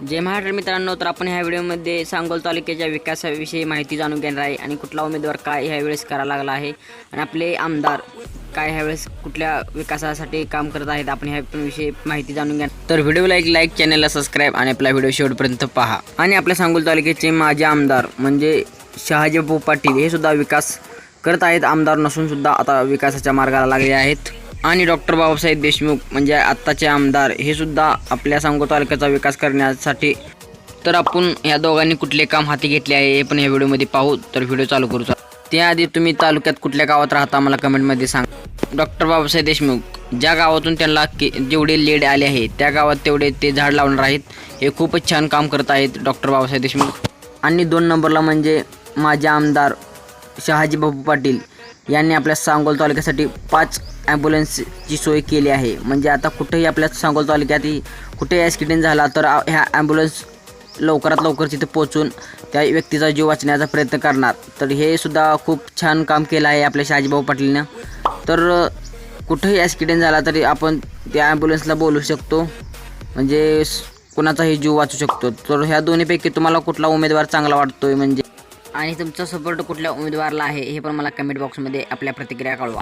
जय महाराष्ट्र मित्रांनो तर आपण ह्या व्हिडिओमध्ये सांगोल तालुक्याच्या विकासाविषयी माहिती जाणून घेणार आहे आणि कुठला उमेदवार काय ह्या वेळेस करायला लागला आहे आणि आपले आमदार काय ह्यावेळेस कुठल्या विकासासाठी काम करत आहेत आपण ह्या पण विषयी माहिती जाणून घ्या तर व्हिडिओला एक लाईक चॅनलला सबस्क्राईब आणि आपला व्हिडिओ शेवटपर्यंत पहा. आणि आपल्या सांगोल तालुक्याचे माजी आमदार म्हणजे शहाजीभाऊ पाटील हे सुद्धा विकास करत आहेत. आमदार नसून सुद्धा आता विकासाच्या मार्गाला लागले आहेत. आणि डॉक्टर बाबासाहेब देशमुख म्हणजे आत्ताचे आमदार हे सुद्धा आपल्या सांगो तालुक्याचा विकास करण्यासाठी. तर आपण या दोघांनी कुठले काम हाती घेतले आहे हे पण या व्हिडिओमध्ये पाहू. तर व्हिडिओ चालू करू त्याआधी तुम्ही तालुक्यात कुठल्या गावात राहता मला कमेंटमध्ये सांग. डॉक्टर बाबासाहेब देशमुख ज्या गावातून त्यांना के जेवढे लेड आले आहे त्या गावात तेवढे ते झाड लावणार आहेत. हे खूपच छान काम करत आहेत डॉक्टर बाबासाहेब देशमुख. आणि दोन नंबरला म्हणजे माझे आमदार शहाजी बाबू पाटील यांनी आपल्या सांगोल तालुक्यासाठी पाच ॲम्ब्युलन्सची सोय केली आहे. म्हणजे आता कुठेही आपल्या सांगोल तालुक्यात कुठेही ॲक्सिडेंट झाला तर ह्या ॲम्ब्युलन्स लवकरात लवकर तिथे पोहोचून त्या व्यक्तीचा जीव वाचण्याचा प्रयत्न करणार. तर हे सुद्धा खूप छान काम केलं आहे आपल्या शहाजीभाऊ पाटीलनं. तर कुठंही कुठेही ॲक्सिडेंट झाला तरी आपण त्या ॲम्ब्युलन्सला बोलू शकतो. म्हणजे कुणाचाही जीव वाचू शकतो. तर ह्या दोन्हीपैकी तुम्हाला कुठला उमेदवार चांगला वाटतोय म्हणजे? आणि तुमचा सपोर्ट कुठल्या उमेदवाराला आहे हे पण मला कमेंट बॉक्समध्ये आपल्या प्रतिक्रिया कळवा.